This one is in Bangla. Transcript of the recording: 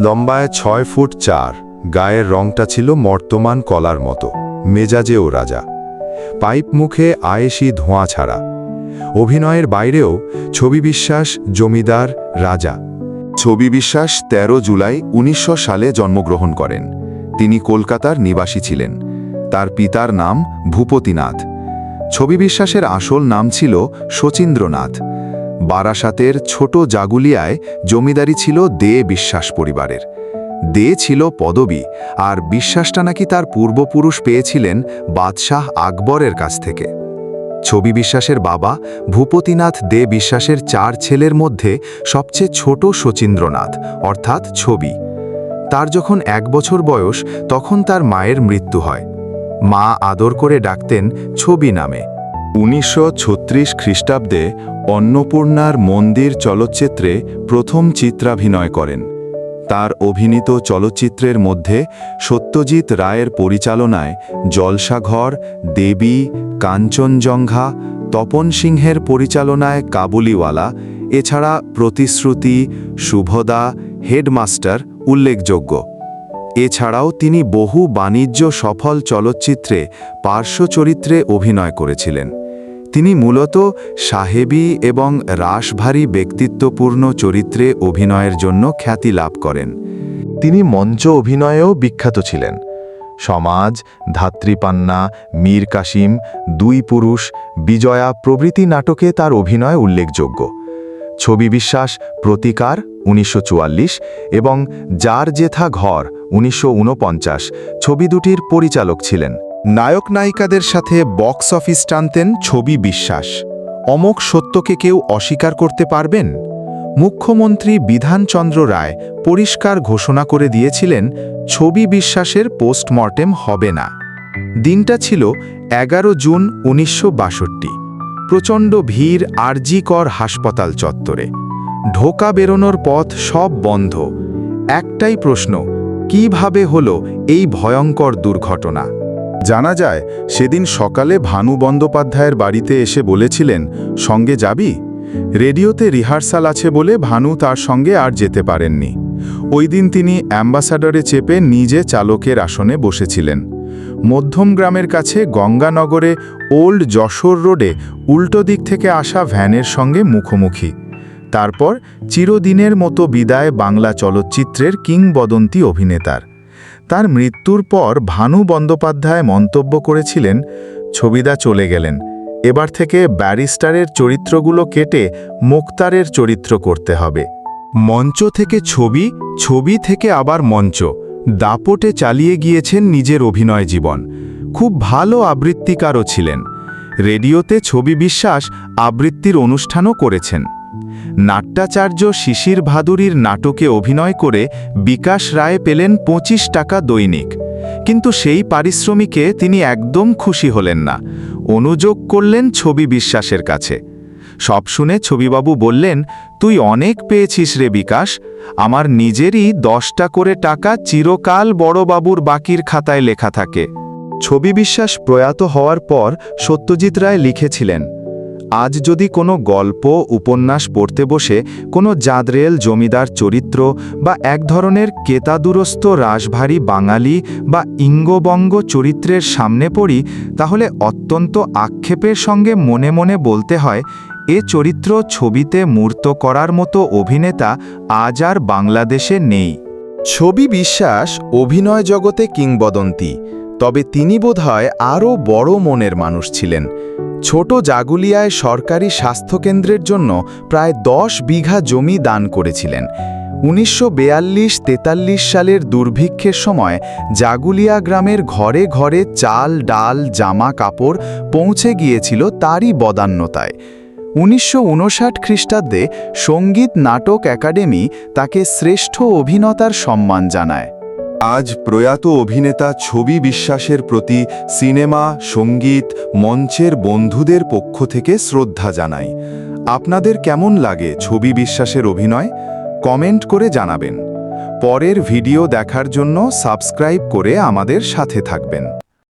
লম্বায় ছয় ফুট চার, গায়ের রংটা ছিল মর্তমান কলার মতো। মেজাজেও রাজা। পাইপ মুখে আয়েসি ধোঁয়া ছাড়া। অভিনয়ের বাইরেও ছবি বিশ্বাস, জমিদার, রাজা। ছবি বিশ্বাস ১৩ জুলাই উনিশশো সালে জন্মগ্রহণ করেন। তিনি কলকাতার নিবাসী ছিলেন। তার পিতার নাম ভূপতিনাথ। ছবি বিশ্বাসের আসল নাম ছিল শচীন্দ্রনাথ। বারাসাতের ছোট জাগুলিয়ায় জমিদারি ছিল দে বিশ্বাস পরিবারের। দে ছিল পদবী, আর বিশ্বাসটা নাকি তার পূর্বপুরুষ পেয়েছিলেন বাদশাহ আকবরের কাছ থেকে। ছবি বিশ্বাসের বাবা ভূপতিনাথ দে বিশ্বাসের চার ছেলের মধ্যে সবচেয়ে ছোট শচীন্দ্রনাথ, অর্থাৎ ছবি। তার যখন এক বছর বয়স, তখন তার মায়ের মৃত্যু হয়। মা আদর করে ডাকতেন ছবি নামে। উনিশশো ছত্রিশ খ্রিস্টাব্দে অন্নপূর্ণার মন্দির চলচ্চিত্রে প্রথম চিত্রাভিনয় করেন। তার অভিনীত চলচ্চিত্রের মধ্যে সত্যজিৎ রায়ের পরিচালনায় জলসাঘর, দেবী, কাঞ্চনজঙ্ঘা, তপন সিংহের পরিচালনায় কাবুলিওয়ালা, এছাড়া প্রতিশ্রুতি, শুভদা, হেডমাস্টার উল্লেখযোগ্য। এছাড়াও তিনি বহু বাণিজ্য সফল চলচ্চিত্রে, পার্শ্ব চরিত্রে অভিনয় করেছিলেন। তিনি মূলত সাহেবী এবং রাসভারী ব্যক্তিত্বপূর্ণ চরিত্রে অভিনয়ের জন্য খ্যাতি লাভ করেন। তিনি মঞ্চ অভিনয়েও বিখ্যাত ছিলেন। সমাজ ধাত্রীপান্না মীর কাসিম, দুই পুরুষ, বিজয়া প্রভৃতি নাটকে তার অভিনয় উল্লেখযোগ্য। ছবি বিশ্বাস, প্রতিকার, উনিশশো চুয়াল্লিশ এবং যার জেথা ঘর উনিশশো ঊনপঞ্চাশ, ছবি দুটির পরিচালক ছিলেন। নায়ক নায়িকাদের সাথে বক্স অফিস টানতেন ছবি বিশ্বাস। অমোক সত্যকে কেউ অস্বীকার করতে পারবেন? মুখ্যমন্ত্রী বিধানচন্দ্র রায় পরিষ্কার ঘোষণা করে দিয়েছিলেন, ছবি বিশ্বাসের পোস্টমর্টেম হবে না। দিনটা ছিল এগারো জুন উনিশশো বাষট্টি। প্রচণ্ড ভিড় আরজিকর হাসপাতাল চত্বরে। ঢোকা বেরোনোর পথ সব বন্ধ। একটাই প্রশ্ন কীভাবে হলো এই ভয়ঙ্কর দুর্ঘটনা? জানা যায়, সেদিন সকালে ভানু বন্দ্যোপাধ্যায়ের বাড়িতে এসে বলেছিলেন, সঙ্গে যাবি? রেডিওতে রিহার্সাল আছে বলে ভানু তার সঙ্গে আর যেতে পারেননি। ওই দিন তিনি অ্যাম্বাসাডরে চেপে নিজে চালকের আসনে বসেছিলেন। মধ্যম গ্রামের কাছে গঙ্গানগরে ওল্ড যশোর রোডে উল্টো দিক থেকে আসা ভ্যানের সঙ্গে মুখোমুখি। তারপর চিরদিনের মতো বিদায় বাংলা চলচ্চিত্রের কিংবদন্তি অভিনেতার। তার মৃত্যুর পর ভানু বন্দ্যোপাধ্যায় মন্তব্য করেছিলেন, ছবিদা চলে গেলেন। এবার থেকে ব্যারিস্টারের চরিত্রগুলো কেটে মোক্তারের চরিত্র করতে হবে। মঞ্চ থেকে ছবি ছবি থেকে আবার মঞ্চ। দাপটে চালিয়ে গিয়েছেন নিজের অভিনয় জীবন। খুব ভালো আবৃত্তিকারও ছিলেন। রেডিওতে ছবি বিশ্বাস আবৃত্তির অনুষ্ঠানও করেছেন। নাট্যাচার্য শিশির ভাদুরীর নাটকে অভিনয় করে বিকাশ রায় পেলেন পঁচিশ টাকা দৈনিক। কিন্তু সেই পারিশ্রমিকে তিনি একদম খুশি হলেন না। অনুযোগ করলেন ছবি বিশ্বাসের কাছে। সব শুনে ছবিবাবু বললেন, তুই অনেক পেয়েছিস রে বিকাশ। আমার নিজেরই দশটা করে টাকা চিরকাল বড়বাবুর বাকির খাতায় লেখা থাকে। ছবি বিশ্বাস প্রয়াত হওয়ার পর সত্যজিৎ রায় লিখেছিলেন আজ যদি কোনো গল্প, উপন্যাস পড়তে বসে, কোনো জাদরেল জমিদার চরিত্র বা এক ধরনের কেতাদুরস্ত রাশভারী বাঙালি বা ইঙ্গবঙ্গ চরিত্রের সামনে পড়ি, তাহলে অত্যন্ত আক্ষেপের সঙ্গে মনে মনে বলতে হয়, এ চরিত্র ছবিতে মূর্ত করার মতো অভিনেতা আজ আর বাংলাদেশে নেই। ছবি বিশ্বাস, অভিনয় জগতে কিংবদন্তি। তবে তিনি বোধহয় আরও বড় মনের মানুষ ছিলেন। ছোট জাগুলিয়ায় সরকারি স্বাস্থ্যকেন্দ্রের জন্য প্রায় দশ বিঘা জমি দান করেছিলেন। উনিশশো বেয়াল্লিশ তেতাল্লিশ সালের দুর্ভিক্ষের সময় জাগুলিয়া গ্রামের ঘরে ঘরে চাল, ডাল, জামা কাপড় পৌঁছে গিয়েছিল তারই বদান্যতায়। উনিশশো খ্রিস্টাব্দে সংগীত নাটক একাডেমি তাকে শ্রেষ্ঠ অভিনেতার সম্মান জানায়। আজ প্রয়াত অভিনেতা ছবি বিশ্বাসের প্রতি সিনেমা, সংগীত, মঞ্চের বন্ধুদের পক্ষ থেকে শ্রদ্ধা জানাই। আপনাদের কেমন লাগে ছবি বিশ্বাসের অভিনয়? কমেন্ট করে জানাবেন। পরের ভিডিও দেখার জন্য সাবস্ক্রাইব করে আমাদের সাথে থাকবেন।